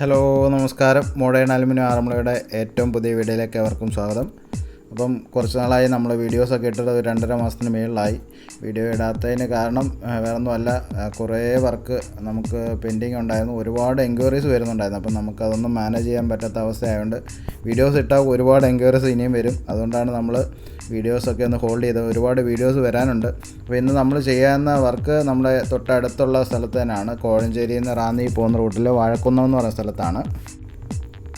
Hello നമസ്കാരം. Modern aluminium ആറന്മുളയുടെ ഏറ്റവും പുതിയ വീഡിയോയിലേക്ക് അവർക്കും സ്വാഗതം. അപ്പം കുറച്ച് നാളായി നമ്മൾ വീഡിയോസൊക്കെ ഇട്ടിട്ട് ഒരു രണ്ടര മാസത്തിന് മേളിലായി. വീഡിയോ ഇടാത്തതിന് കാരണം വേറൊന്നുമല്ല കുറേ വർക്ക് നമുക്ക് പെൻഡിങ് ഉണ്ടായിരുന്നു. ഒരുപാട് എൻക്വയറീസ് വരുന്നുണ്ടായിരുന്നു. അപ്പം നമുക്കതൊന്നും മാനേജ് ചെയ്യാൻ പറ്റാത്ത അവസ്ഥയായതുകൊണ്ട് വീഡിയോസ് ഇട്ടാൽ ഒരുപാട് എൻക്വയറീസ് ഇനിയും വരും. അതുകൊണ്ടാണ് നമ്മൾ വീഡിയോസൊക്കെ ഒന്ന് ഹോൾഡ് ചെയ്ത് ഒരുപാട് വീഡിയോസ് വരാനുണ്ട്. അപ്പോൾ ഇന്ന് നമ്മൾ ചെയ്യാവുന്ന വർക്ക് നമ്മുടെ തൊട്ടടുത്തുള്ള സ്ഥലത്ത് തന്നെയാണ്. കോഴഞ്ചേരിയിൽ നിന്ന് റാന്നി പോകുന്ന റൂട്ടിൽ വാഴക്കുന്നം എന്ന് പറയുന്ന സ്ഥലത്താണ്.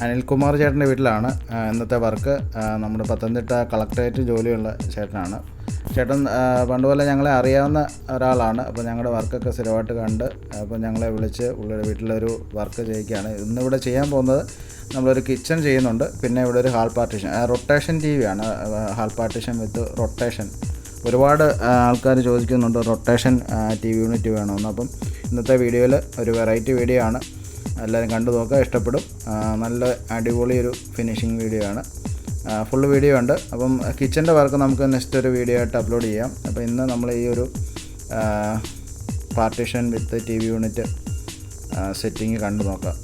അനിൽകുമാർ ചേട്ടന്റെ വീട്ടിലാണ് ഇന്നത്തെ വർക്ക്. നമ്മുടെ പത്തനംതിട്ട കളക്ടറേറ്റ് ജോലിയുള്ള ചേട്ടനാണ്. ചേട്ടൻ പണ്ടുപോലെ പണ്ട് പോലെ ഞങ്ങളെ അറിയാവുന്ന ഒരാളാണ്. അപ്പോൾ ഞങ്ങളുടെ വർക്കൊക്കെ സ്ഥിരമായിട്ട് കണ്ട് അപ്പോൾ ഞങ്ങളെ വിളിച്ച് പുള്ളിയുടെ വീട്ടിലൊരു വർക്ക് ചെയ്യിക്കുകയാണ്. ഇന്നിവിടെ ചെയ്യാൻ പോകുന്നത് നമ്മളൊരു കിച്ചൺ ചെയ്യുന്നുണ്ട്. പിന്നെ ഇവിടെ ഒരു ഹാൾ പാർട്ടീഷൻ റൊട്ടേഷൻ ടി ആണ് ഹാൾ പാർട്ടീഷൻ വിത്ത് റൊട്ടേഷൻ. ഒരുപാട് ആൾക്കാർ ചോദിക്കുന്നുണ്ട് റൊട്ടേഷൻ ടി വി യൂണിറ്റ് വേണമെന്ന് അപ്പം ഇന്നത്തെ വീഡിയോയിൽ ഒരു വെറൈറ്റി വീഡിയോ ആണ്. എല്ലാവരും കണ്ടു നോക്കുക ഇഷ്ടപ്പെടും. നല്ല അടിപൊളി ഒരു ഫിനിഷിങ് വീഡിയോ ആണ്. ഫുൾ വീഡിയോ ഉണ്ട്. അപ്പം കിച്ചന്റെ വർക്ക് നമുക്ക് നെക്സ്റ്റ് ഒരു വീഡിയോ ആയിട്ട് അപ്ലോഡ് ചെയ്യാം. അപ്പോൾ ഇന്ന് നമ്മൾ ഈ ഒരു partition with T V unit setting കണ്ടു നോക്കാം.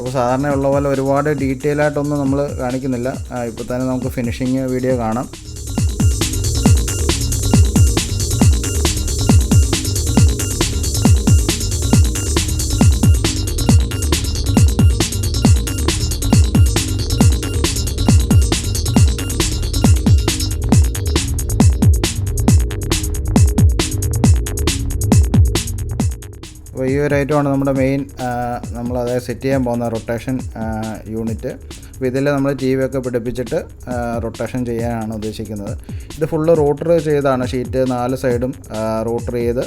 അപ്പോൾ സാധാരണ ഉള്ള പോലെ ഒരുപാട് ഡീറ്റെയിൽ ആയിട്ടൊന്നും നമ്മൾ കാണിക്കുന്നില്ല. ഇപ്പോൾ തന്നെ നമുക്ക് ഫിനിഷിങ് വീഡിയോ കാണാം. ഈ ഒരു ഐറ്റമാണ് നമ്മുടെ മെയിൻ നമ്മൾ അതായത് സെറ്റ് ചെയ്യാൻ പോകുന്ന റൊട്ടേഷൻ യൂണിറ്റ് അപ്പോൾ ഇതിൽ നമ്മൾ ടി വി ഒക്കെ പിടിപ്പിച്ചിട്ട് റൊട്ടേഷൻ ചെയ്യാനാണ് ഉദ്ദേശിക്കുന്നത്. ഇത് ഫുള്ള് റോട്ടർ ചെയ്താണ്. ഷീറ്റ് നാല് സൈഡും റോട്ടർ ചെയ്ത്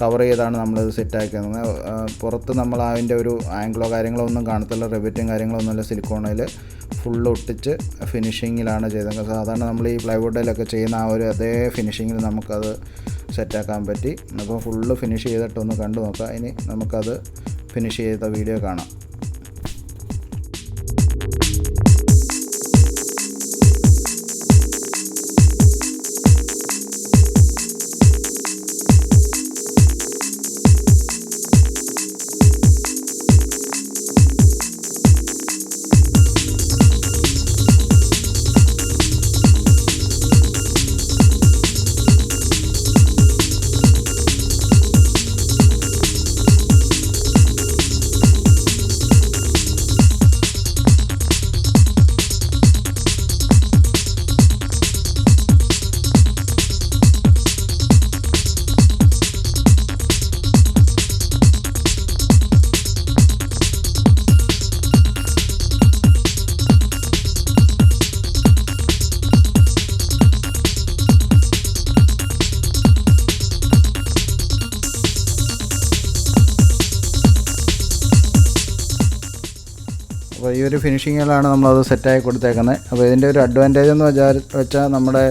കവർ ചെയ്താണ് നമ്മളിത് സെറ്റ് ആക്കുന്നത്. പുറത്ത് നമ്മൾ അതിന്റെ ഒരു ആംഗിളോ കാര്യങ്ങളോ ഒന്നും കാണത്തില്ല. റിവിറ്റും കാര്യങ്ങളോ ഒന്നുമില്ല സിലിക്കോണിൽ ഫുള്ള് ഒട്ടിച്ച് ഫിനിഷിങ്ങിലാണ് ചെയ്തത് സാധാരണ നമ്മൾ ഈ പ്ലൈവുഡിലൊക്കെ ചെയ്യുന്ന ആ ഒരു അതേ ഫിനിഷിങ്ങിൽ നമുക്കത് സെറ്റാക്കാൻ പറ്റി. അപ്പോൾ ഫുള്ള് ഫിനിഷ് ചെയ്തിട്ടൊന്ന് കണ്ടു നോക്കാം ഇനി നമുക്കത് ഫിനിഷ് ചെയ്ത വീഡിയോ കാണാം. അപ്പോൾ ഈ ഒരു ഫിനിഷിങ്ങിലാണ് നമ്മളത് സെറ്റായി കൊടുത്തേക്കുന്നത് അപ്പോൾ ഇതിന്റെ ഒരു അഡ്വാന്റേജ് എന്ന് വെച്ചാൽ വെച്ചാൽ നമ്മുടെ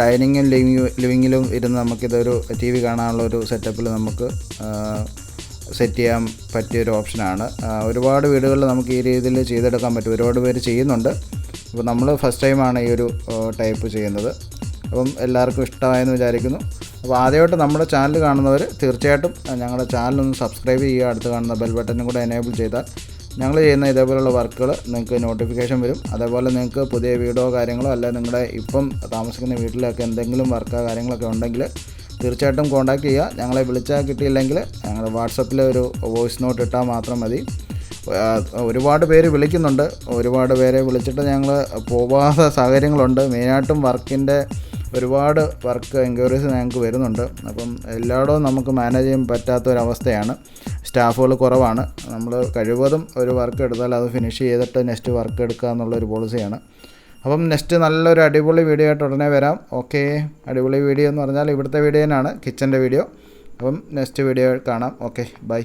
ഡൈനിങ്ങും ലിവിങ് ലിവിങ്ങിലും ഇരുന്ന് നമുക്കിതൊരു ടി വി കാണാനുള്ള ഒരു സെറ്റപ്പിൽ നമുക്ക് സെറ്റ് ചെയ്യാൻ പറ്റിയൊരു ഓപ്ഷനാണ് ഒരുപാട് വീടുകളിൽ നമുക്ക് ഈ രീതിയിൽ ചെയ്തെടുക്കാൻ പറ്റും. ഒരുപാട് പേര് ചെയ്യുന്നുണ്ട്. അപ്പോൾ നമ്മൾ ഫസ്റ്റ് ടൈമാണ് ഈ ഒരു ടൈപ്പ് ചെയ്യുന്നത്. അപ്പം എല്ലാവർക്കും ഇഷ്ടമായെന്ന് വിചാരിക്കുന്നു. അപ്പോൾ ആദ്യമായിട്ട് നമ്മുടെ ചാനൽ കാണുന്നവർ തീർച്ചയായിട്ടും ഞങ്ങളുടെ ചാനലൊന്ന് സബ്സ്ക്രൈബ് ചെയ്യുക. അടുത്ത് കാണുന്ന ബെൽ ബട്ടനും കൂടെ എനേബിൾ ചെയ്താൽ ഞങ്ങൾ ചെയ്യുന്ന ഇതേപോലെയുള്ള വർക്കുകൾ നിങ്ങൾക്ക് നോട്ടിഫിക്കേഷൻ വരും. അതേപോലെ നിങ്ങൾക്ക് പുതിയ വീടോ കാര്യങ്ങളോ അല്ല നിങ്ങളുടെ ഇപ്പം താമസിക്കുന്ന വീട്ടിലൊക്കെ എന്തെങ്കിലും വർക്കോ കാര്യങ്ങളൊക്കെ ഉണ്ടെങ്കിൽ തീർച്ചയായിട്ടും കോൺടാക്റ്റ് ചെയ്യുക. ഞങ്ങളെ വിളിച്ചാൽ കിട്ടിയില്ലെങ്കിൽ ഞങ്ങളുടെ വാട്സപ്പിൽ ഒരു വോയിസ് നോട്ട് ഇട്ടാൽ മാത്രം മതി. ഒരുപാട് പേര് വിളിക്കുന്നുണ്ട്. ഒരുപാട് പേരെ വിളിച്ചിട്ട് ഞങ്ങൾ പോവാത്ത സാഹചര്യങ്ങളുണ്ട്. മെയിനായിട്ടും വർക്കിന്റെ ഒരുപാട് വർക്ക് എൻക്വയറീസ് ഞങ്ങൾക്ക് വരുന്നുണ്ട്. അപ്പം എല്ലായിടവും നമുക്ക് മാനേജ് ചെയ്യാൻ പറ്റാത്ത ഒരവസ്ഥയാണ്. സ്റ്റാഫുകൾ കുറവാണ്. നമ്മൾ കഴിവതും ഒരു വർക്ക് എടുത്താൽ അത് ഫിനിഷ് ചെയ്തിട്ട് നെക്സ്റ്റ് വർക്ക് എടുക്കുക എന്നുള്ളൊരു പോളിസിയാണ് അപ്പം നെക്സ്റ്റ് നല്ലൊരു അടിപൊളി വീഡിയോ ആയിട്ട് ഉടനെ വരാം. ഓക്കെ അടിപൊളി വീഡിയോ എന്ന് പറഞ്ഞാൽ ഇവിടുത്തെ വീഡിയോ തന്നെയാണ് കിച്ചന്റെ വീഡിയോ അപ്പം നെക്സ്റ്റ് വീഡിയോ കാണാം. Okay bye